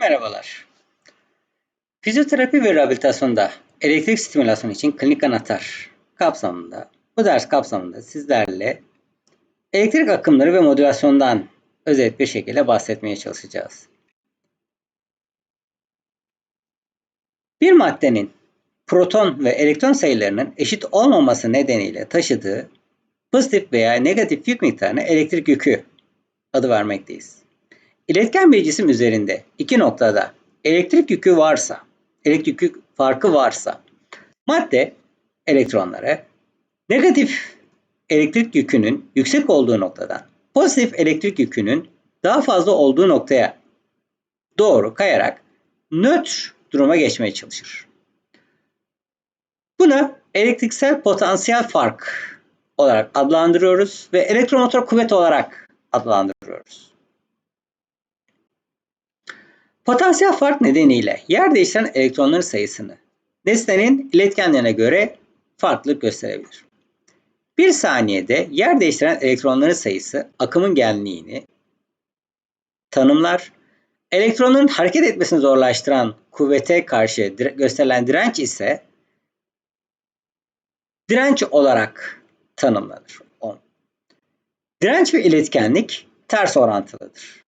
Merhabalar. Fizyoterapi ve rehabilitasyonda elektrik stimülasyonu için klinik anahtar kapsamında, bu ders kapsamında sizlerle elektrik akımları ve modülasyondan özet bir şekilde bahsetmeye çalışacağız. Bir maddenin proton ve elektron sayılarının eşit olmaması nedeniyle taşıdığı pozitif veya negatif yük miktarına elektrik yükü adı vermekteyiz. İletken bir cisim üzerinde iki noktada elektrik yükü varsa, elektrik yük farkı varsa madde elektronları negatif elektrik yükünün yüksek olduğu noktadan pozitif elektrik yükünün daha fazla olduğu noktaya doğru kayarak nötr duruma geçmeye çalışır. Buna elektriksel potansiyel fark olarak adlandırıyoruz ve elektromotor kuvvet olarak adlandırıyoruz. Potansiyel fark nedeniyle yer değiştiren elektronların sayısını nesnenin iletkenlerine göre farklılık gösterebilir. Bir saniyede yer değiştiren elektronların sayısı akımın genliğini tanımlar. Elektronun hareket etmesini zorlaştıran kuvvete karşı gösterilen direnç ise direnç olarak tanımlanır. Direnç ve iletkenlik ters orantılıdır.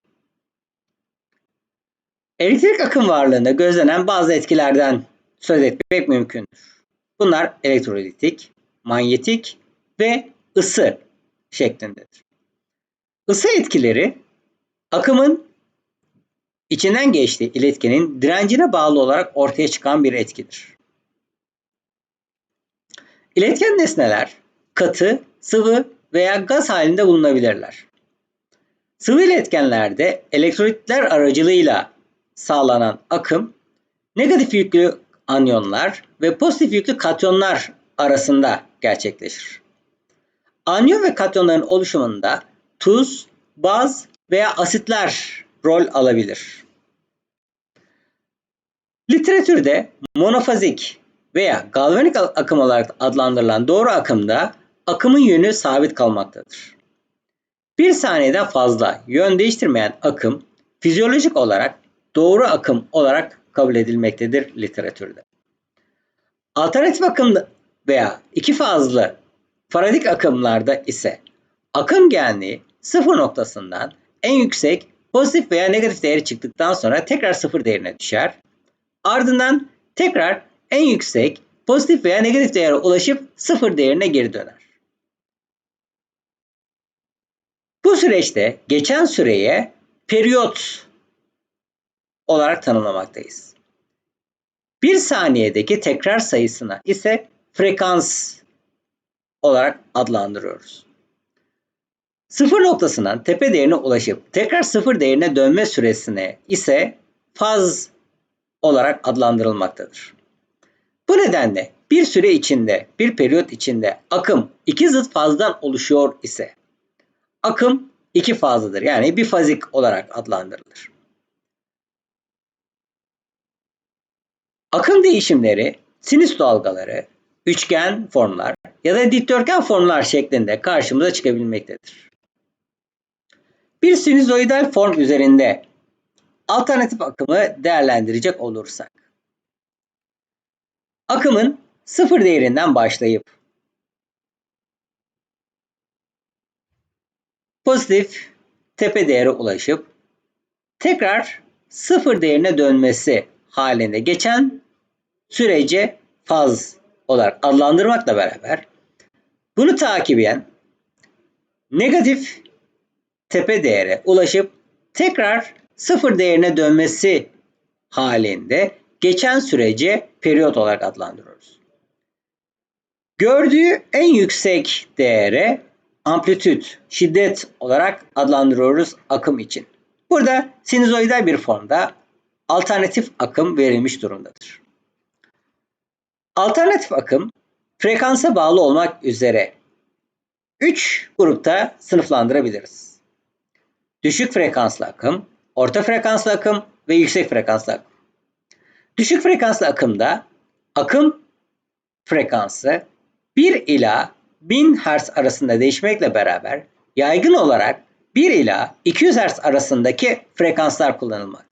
Elektrik akım varlığında gözlenen bazı etkilerden söz etmek mümkündür. Bunlar elektrolitik, manyetik ve ısı şeklindedir. Isı etkileri akımın içinden geçtiği iletkenin direncine bağlı olarak ortaya çıkan bir etkidir. İletken nesneler katı, sıvı veya gaz halinde bulunabilirler. Sıvı iletkenlerde elektrolitler aracılığıyla sağlanan akım negatif yüklü anyonlar ve pozitif yüklü katyonlar arasında gerçekleşir. Anyon ve katyonların oluşumunda tuz, baz veya asitler rol alabilir. Literatürde monofazik veya galvanik akım olarak adlandırılan doğru akımda akımın yönü sabit kalmaktadır. Bir saniyeden fazla yön değiştirmeyen akım fizyolojik olarak doğru akım olarak kabul edilmektedir literatürde. Alternatif akım veya iki fazlı faradik akımlarda ise akım genliği sıfır noktasından en yüksek pozitif veya negatif değeri çıktıktan sonra tekrar sıfır değerine düşer. Ardından tekrar en yüksek pozitif veya negatif değere ulaşıp sıfır değerine geri döner. Bu süreçte geçen süreye periyot olarak tanımlamaktayız. Bir saniyedeki tekrar sayısına ise frekans olarak adlandırıyoruz. Sıfır noktasından tepe değerine ulaşıp tekrar sıfır değerine dönme süresine ise faz olarak adlandırılmaktadır. Bu nedenle bir süre içinde, bir periyot içinde akım iki zıt fazdan oluşuyor ise akım iki fazlıdır. Yani bir fazik olarak adlandırılır. Akım değişimleri, sinüs dalgaları, üçgen formlar ya da dikdörtgen formlar şeklinde karşımıza çıkabilmektedir. Bir sinüzoidal form üzerinde alternatif akımı değerlendirecek olursak, akımın sıfır değerinden başlayıp pozitif tepe değere ulaşıp tekrar sıfır değerine dönmesi halinde geçen sürece faz olarak adlandırmakla beraber bunu takiben negatif tepe değere ulaşıp tekrar sıfır değerine dönmesi halinde geçen sürece periyot olarak adlandırıyoruz. Gördüğü en yüksek değere amplitüt, şiddet olarak adlandırıyoruz akım için. Burada sinusoidal bir formda alternatif akım verilmiş durumdadır. Alternatif akım frekansa bağlı olmak üzere 3 grupta sınıflandırabiliriz. Düşük frekanslı akım, orta frekanslı akım ve yüksek frekanslı akım. Düşük frekanslı akımda akım frekansı 1 ila 1000 Hz arasında değişmekle beraber yaygın olarak 1 ila 200 Hz arasındaki frekanslar kullanılmaktadır.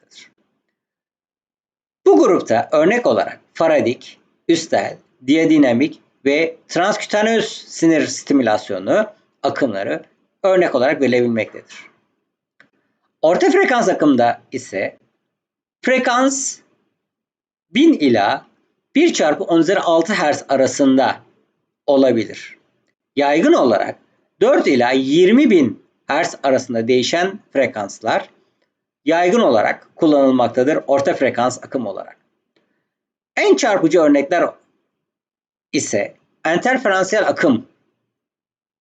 Bu grupta örnek olarak faradik, üstel, diyadinamik ve transkütaneus sinir stimülasyonu akımları örnek olarak verilebilmektedir. Orta frekans akımda ise frekans 1000 ila 1 çarpı 10 üzeri 6 Hz arasında olabilir. Yaygın olarak 4 ila 20 bin Hz arasında değişen frekanslar yaygın olarak kullanılmaktadır orta frekans akım olarak. En çarpıcı örnekler ise enterferansiyel akım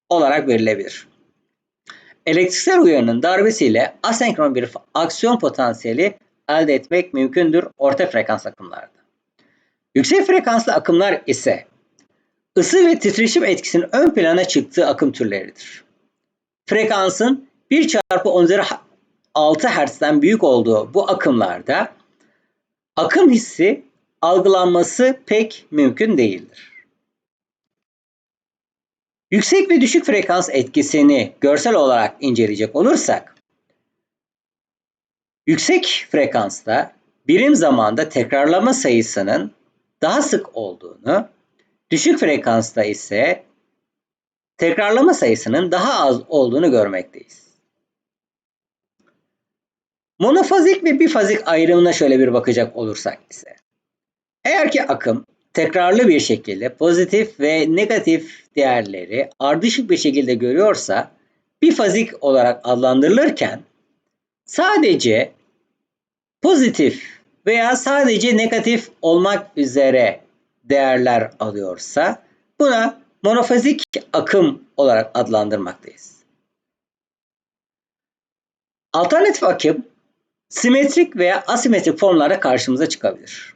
olarak verilebilir. Elektriksel uyarının darbesiyle asenkron bir aksiyon potansiyeli elde etmek mümkündür orta frekans akımlarda. Yüksek frekanslı akımlar ise ısı ve titreşim etkisinin ön plana çıktığı akım türleridir. Frekansın 1 çarpı 10 üzeri 6 Hz'den büyük olduğu bu akımlarda akım hissi algılanması pek mümkün değildir. Yüksek ve düşük frekans etkisini görsel olarak inceleyecek olursak, yüksek frekansta birim zamanda tekrarlama sayısının daha sık olduğunu, düşük frekansta ise tekrarlama sayısının daha az olduğunu görmekteyiz. Monofazik ve bifazik ayrımına şöyle bir bakacak olursak ise, eğer ki akım tekrarlı bir şekilde pozitif ve negatif değerleri ardışık bir şekilde görüyorsa bifazik olarak adlandırılırken sadece pozitif veya sadece negatif olmak üzere değerler alıyorsa buna monofazik akım olarak adlandırmaktayız. Alternatif akım simetrik veya asimetrik formlarda karşımıza çıkabilir.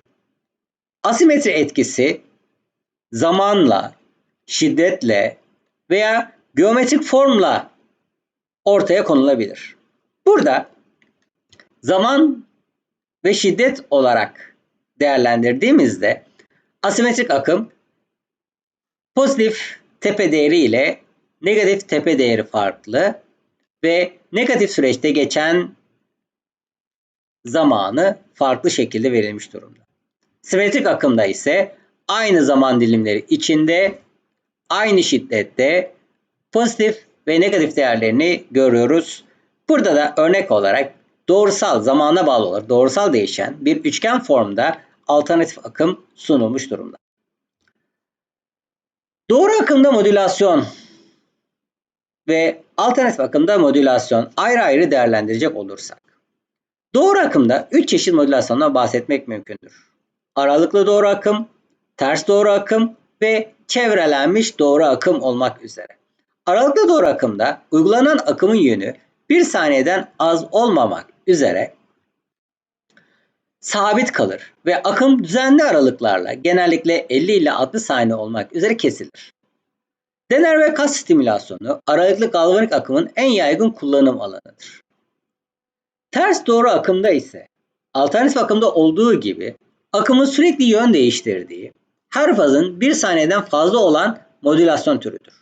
Asimetri etkisi zamanla, şiddetle veya geometrik formla ortaya konulabilir. Burada zaman ve şiddet olarak değerlendirdiğimizde asimetrik akım pozitif tepe değeri ile negatif tepe değeri farklı ve negatif süreçte geçen zamanı farklı şekilde verilmiş durumda. Simetrik akımda ise aynı zaman dilimleri içinde aynı şiddette pozitif ve negatif değerlerini görüyoruz. Burada da örnek olarak doğrusal zamana bağlı olarak doğrusal değişen bir üçgen formda alternatif akım sunulmuş durumda. Doğru akımda modülasyon ve alternatif akımda modülasyon ayrı ayrı değerlendirecek olursak. Doğru akımda 3 çeşit modülasyondan bahsetmek mümkündür. Aralıklı doğru akım, ters doğru akım ve çevrelenmiş doğru akım olmak üzere. Aralıklı doğru akımda uygulanan akımın yönü 1 saniyeden az olmamak üzere sabit kalır ve akım düzenli aralıklarla genellikle 50 ile 60 saniye olmak üzere kesilir. Dener ve kas stimülasyonu aralıklı galvanik akımın en yaygın kullanım alanıdır. Ters doğru akımda ise alternatif akımda olduğu gibi akımın sürekli yön değiştirdiği, her fazın 1 saniyeden fazla olan modülasyon türüdür.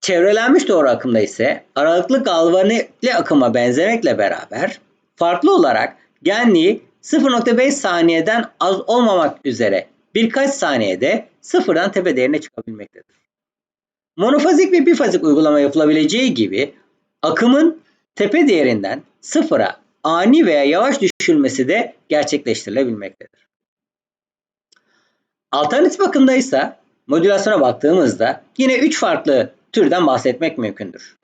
Çevrelenmiş doğru akımda ise aralıklı galvanikli akıma benzemekle beraber farklı olarak genliği 0.5 saniyeden az olmamak üzere birkaç saniyede sıfırdan tepe değerine çıkabilmektedir. Monofazik ve bifazik uygulama yapılabileceği gibi akımın tepe değerinden sıfıra ani veya yavaş düşülmesi de gerçekleştirilebilmektedir. Alternatif akımda ise modülasyona baktığımızda yine 3 farklı türden bahsetmek mümkündür.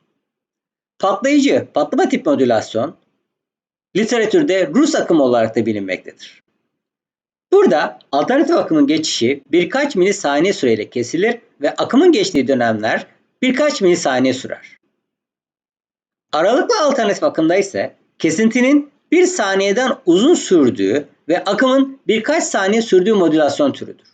Patlayıcı, patlama tip modülasyon literatürde Rus akım olarak da bilinmektedir. Burada alternatif akımın geçişi birkaç milisaniye süreyle kesilir ve akımın geçtiği dönemler birkaç milisaniye sürer. Aralıklı alternatif akımda ise kesintinin bir saniyeden uzun sürdüğü ve akımın birkaç saniye sürdüğü modülasyon türüdür.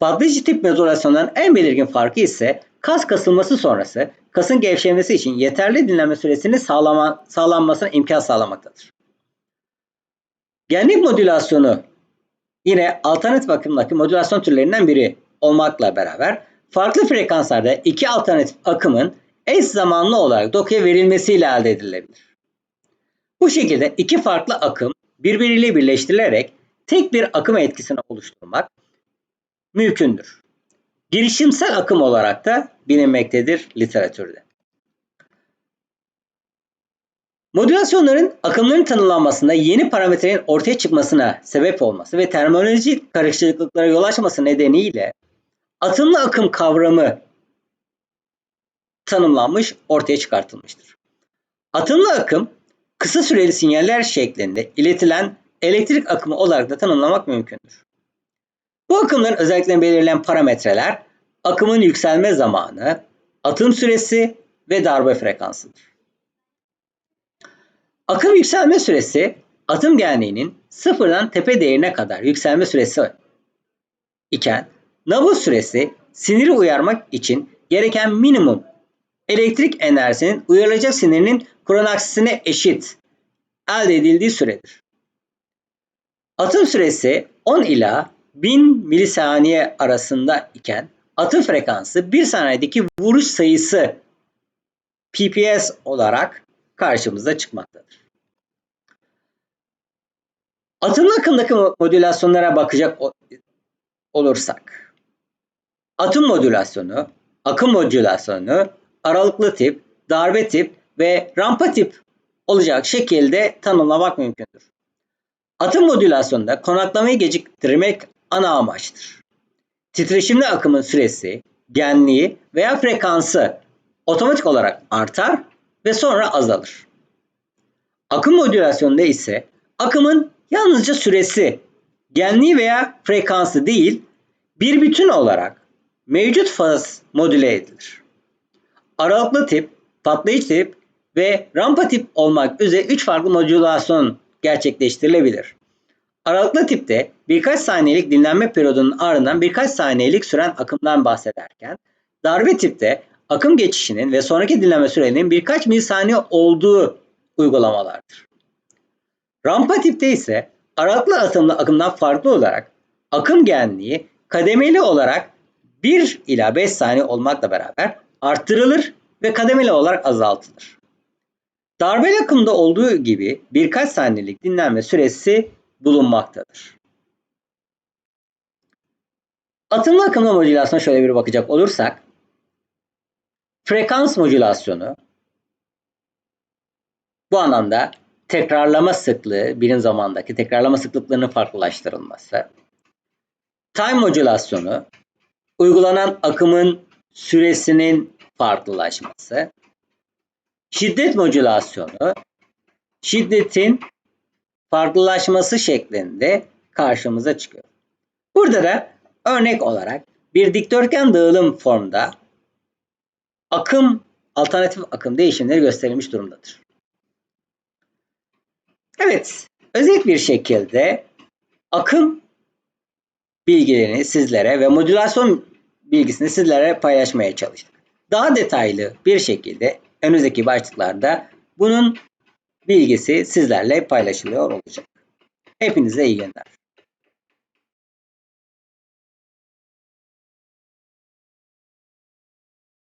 Patlayıcı tip modülasyonların en belirgin farkı ise kas kasılması sonrası kasın gevşemesi için yeterli dinlenme süresini sağlama, sağlanmasına imkan sağlamaktadır. Genlik modülasyonu yine alternatif akımdaki modülasyon türlerinden biri olmakla beraber farklı frekanslarda iki alternatif akımın eş zamanlı olarak dokuya verilmesiyle elde edilebilir. Bu şekilde iki farklı akım birbiriyle birleştirilerek tek bir akım etkisini oluşturmak mümkündür. Girişimsel akım olarak da bilinmektedir literatürde. Modülasyonların akımların tanımlanmasında yeni parametrenin ortaya çıkmasına sebep olması ve terminoloji karışıklıklara yol açması nedeniyle atımlı akım kavramı tanımlanmış, ortaya çıkartılmıştır. Atımlı akım, kısa süreli sinyaller şeklinde iletilen elektrik akımı olarak da tanımlamak mümkündür. Bu akımların özelliklerini belirleyen parametreler, akımın yükselme zamanı, atım süresi ve darbe frekansıdır. Akım yükselme süresi, atım genliğinin sıfırdan tepe değerine kadar yükselme süresi iken, nabız süresi siniri uyarmak için gereken minimum elektrik enerjisinin uyarılacak sinirinin kronaksisine eşit elde edildiği süredir. Atım süresi 10 ila 1000 milisaniye arasında iken atım frekansı 1 saniyedeki vuruş sayısı PPS olarak karşımıza çıkmaktadır. Atımlı akımdaki modülasyonlara bakacak olursak, atım modülasyonu, akım modülasyonu, aralıklı tip, darbe tip ve rampa tip olacak şekilde tanımlamak mümkündür. Atım modülasyonunda konaklamayı geciktirmek ana amaçtır. Titreşimli akımın süresi, genliği veya frekansı otomatik olarak artar ve sonra azalır. Akım modülasyonunda ise akımın yalnızca süresi, genliği veya frekansı değil, bir bütün olarak mevcut faz modüle edilir. Aralıklı tip, patlayıcı tip ve rampa tip olmak üzere 3 farklı modülasyon gerçekleştirilebilir. Aralıklı tipte birkaç saniyelik dinlenme periyodunun ardından birkaç saniyelik süren akımdan bahsederken, darbe tipte akım geçişinin ve sonraki dinlenme sürelerinin birkaç milisaniye olduğu uygulamalardır. Rampa tipte ise aralıklı atımlı akımdan farklı olarak akım genliği kademeli olarak 1 ila 5 saniye olmakla beraber arttırılır ve kademeli olarak azaltılır. Darbeli akımda olduğu gibi birkaç saniyelik dinlenme süresi bulunmaktadır. Atımlı akımlı modülasyona şöyle bir bakacak olursak, frekans modülasyonu bu anlamda tekrarlama sıklığı, birim zamandaki tekrarlama sıklıklarının farklılaştırılması, time modülasyonu, uygulanan akımın süresinin farklılaşması, şiddet modülasyonu, şiddetin farklılaşması şeklinde karşımıza çıkıyor. Burada da örnek olarak bir dikdörtgen dağılım formda akım, alternatif akım değişimleri gösterilmiş durumdadır. Evet, özet bir şekilde akım bilgilerini sizlere ve modülasyon bilgisini sizlere paylaşmaya çalıştık. Daha detaylı bir şekilde önümüzdeki başlıklarda bunun bilgisi sizlerle paylaşılıyor olacak. Hepinize iyi günler.